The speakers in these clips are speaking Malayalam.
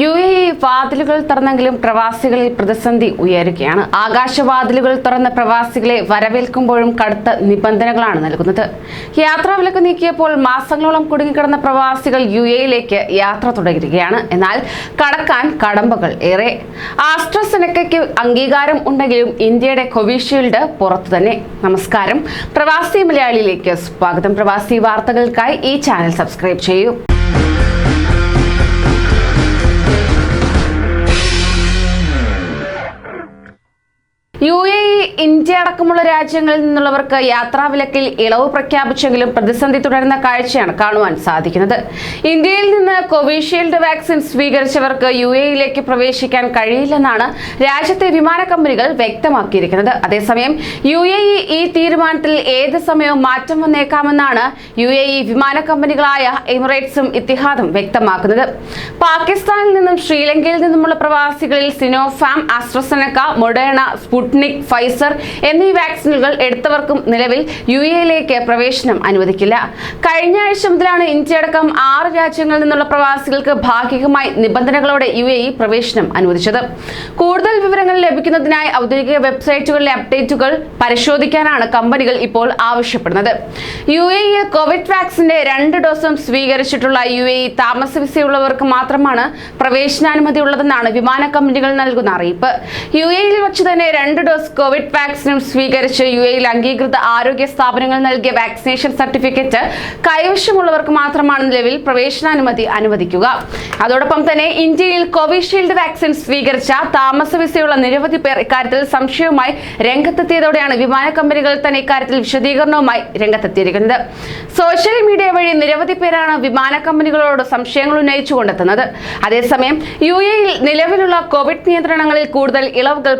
യു എ ഇ വാതിലുകൾ തുറന്നെങ്കിലും പ്രവാസികളിൽ പ്രതിസന്ധി ഉയരുകയാണ്. ആകാശവാതിലുകൾ തുറന്ന പ്രവാസികളെ വരവേൽക്കുമ്പോഴും കടുത്ത നിബന്ധനകളാണ് നൽകുന്നത്. യാത്രാവിലക്ക് നീക്കിയപ്പോൾ മാസങ്ങളോളം കുടുങ്ങിക്കിടന്ന പ്രവാസികൾ യു എയിലേക്ക് യാത്ര തുടരുകയാണ്. എന്നാൽ കടക്കാൻ കടമ്പകൾ ഏറെ. ആസ്ട്രസെനക്കയ്ക്ക് അംഗീകാരം ഉണ്ടെങ്കിലും ഇന്ത്യയുടെ കോവിഷീൽഡ് പുറത്തു തന്നെ. നമസ്കാരം. പ്രവാസി മലയാളിയിലേക്ക് സ്വാഗതം. പ്രവാസി വാർത്തകൾക്കായി ഈ ചാനൽ സബ്സ്ക്രൈബ് ചെയ്യൂ. യു എ ഇ ഇന്ത്യ അടക്കമുള്ള രാജ്യങ്ങളിൽ നിന്നുള്ളവർക്ക് യാത്രാവിലക്കിൽ ഇളവ് പ്രഖ്യാപിച്ചെങ്കിലും പ്രതിസന്ധി തുടരുന്ന കാഴ്ചയാണ് കാണുവാൻ സാധിക്കുന്നത്. ഇന്ത്യയിൽ നിന്ന് കോവിഷീൽഡ് വാക്സിൻ സ്വീകരിച്ചവർക്ക് യു എയിലേക്ക് പ്രവേശിക്കാൻ കഴിയില്ലെന്നാണ് രാജ്യത്തെ വിമാന കമ്പനികൾ വ്യക്തമാക്കിയിരിക്കുന്നത്. അതേസമയം യു എ ഇ ഈ തീരുമാനത്തിൽ ഏത് സമയവും മാറ്റം വന്നേക്കാമെന്നാണ് യു എ ഇ വിമാന കമ്പനികളായ എമിറേറ്റ്സും ഇത്തിഹാദും വ്യക്തമാക്കുന്നത്. പാകിസ്ഥാനിൽ നിന്നും ശ്രീലങ്കയിൽ നിന്നുമുള്ള പ്രവാസികളിൽ Sinopharm AstraZeneca Moderna Sputnik Pfizer എന്നീ വാക്സിനുകൾ എടുത്തവർക്കും നിലവിൽ യു എയിലേക്ക് പ്രവേശനം അനുവദിക്കില്ല. കഴിഞ്ഞ ആഴ്ച മുതലാണ് ഇന്ത്യയടക്കം ആറ് രാജ്യങ്ങളിൽ നിന്നുള്ള പ്രവാസികൾക്ക് ഭാഗികമായി നിബന്ധനകളോടെ യു എ പ്രവേശനം അനുവദിച്ചത്. കൂടുതൽ വിവരങ്ങൾ ലഭിക്കുന്നതിനായി ഔദ്യോഗിക വെബ്സൈറ്റുകളിലെ അപ്ഡേറ്റുകൾ പരിശോധിക്കാനാണ് കമ്പനികൾ ഇപ്പോൾ ആവശ്യപ്പെടുന്നത്. യു എയിൽ കോവിഡ് വാക്സിന്റെ രണ്ട് ഡോസും സ്വീകരിച്ചിട്ടുള്ള യു എ താമസ വിസയുള്ളവർക്ക് മാത്രമാണ് പ്രവേശനാനുമതി ഉള്ളതെന്നാണ് വിമാന കമ്പനികൾ നൽകുന്ന അറിയിപ്പ്. യു എയിൽ വച്ച് തന്നെ രണ്ട് ഡോസ് കോവിഡ് വാക്സിനും സ്വീകരിച്ച് യു എയിൽ അംഗീകൃത ആരോഗ്യ സ്ഥാപനങ്ങൾ നൽകിയ വാക്സിനേഷൻ സർട്ടിഫിക്കറ്റ് കൈവശമുള്ളവർക്ക് മാത്രമാണ് നിലവിൽ പ്രവേശനാനുമതി അനുവദിക്കുക. അതോടൊപ്പം തന്നെ ഇന്ത്യയിൽ കോവിഷീൽഡ് വാക്സിൻ സ്വീകരിച്ച താമസ വിസയുള്ള നിരവധി പേർ ഇക്കാര്യത്തിൽ സംശയവുമായി രംഗത്തെത്തിയതോടെയാണ് വിമാന കമ്പനികൾ തന്നെ ഇക്കാര്യത്തിൽ വിശദീകരണവുമായി രംഗത്തെത്തിയിരിക്കുന്നത്. സോഷ്യൽ മീഡിയ വഴി നിരവധി പേരാണ് വിമാന കമ്പനികളോട് സംശയങ്ങൾ ഉന്നയിച്ചു കൊണ്ടെത്തുന്നത്. അതേസമയം യു എയിൽ നിലവിലുള്ള കോവിഡ് നിയന്ത്രണങ്ങളിൽ കൂടുതൽ ഇളവുകൾ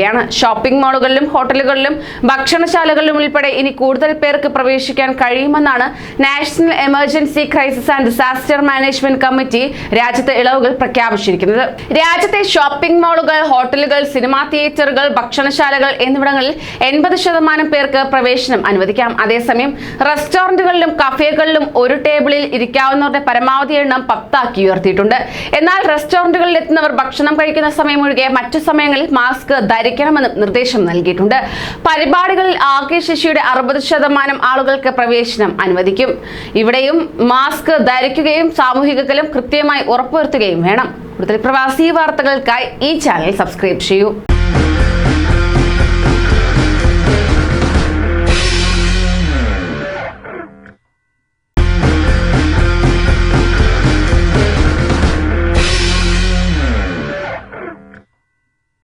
പ്രഖ്യാപിച്ചിരിക്കുകയാണ് ഷോപ്പിംഗ് മാളുകളിലും ഹോട്ടലുകളിലും ഭക്ഷണശാലകളിലും ഉൾപ്പെടെ ഇനി കൂടുതൽ പേർക്ക് പ്രവേശിക്കാൻ കഴിയുമെന്നാണ് national emergency crisis and disaster management committee രാജ്യത്തെ ഇളവുകൾ പ്രഖ്യാപിച്ചിരിക്കുന്നത്. രാജ്യത്തെ ഷോപ്പിംഗ് മാളുകൾ ഹോട്ടലുകൾ സിനിമാ തിയേറ്ററുകൾ ഭക്ഷണശാലകൾ എന്നിവിടങ്ങളിൽ എൺപത് ശതമാനം പേർക്ക് പ്രവേശനം അനുവദിക്കാം. അതേസമയം റെസ്റ്റോറന്റുകളിലും കഫേകളിലും ഒരു ടേബിളിൽ ഇരിക്കാവുന്നവരുടെ പരമാവധി എണ്ണം പത്താക്കി ഉയർത്തിയിട്ടുണ്ട്. എന്നാൽ റെസ്റ്റോറന്റുകളിൽ എത്തുന്നവർ ഭക്ഷണം കഴിക്കുന്ന സമയം ഒഴികെ മറ്റു സമയങ്ങളിൽ മാസ്ക് ധരിക്കണമെന്നും നിർദ്ദേശം നൽകിയിട്ടുണ്ട്. പരിപാടികളിൽ ആകെ ശേഷിയുടെ അറുപത് ശതമാനം ആളുകൾക്ക് പ്രവേശനം അനുവദിക്കും. ഇവിടെയും മാസ്ക് ധരിക്കുകയും സാമൂഹിക കൃത്യമായി ഉറപ്പുവരുത്തുകയും വേണം. കൂടുതൽ പ്രവാസി വാർത്തകൾക്കായി ഈ ചാനൽ സബ്സ്ക്രൈബ് ചെയ്യൂ.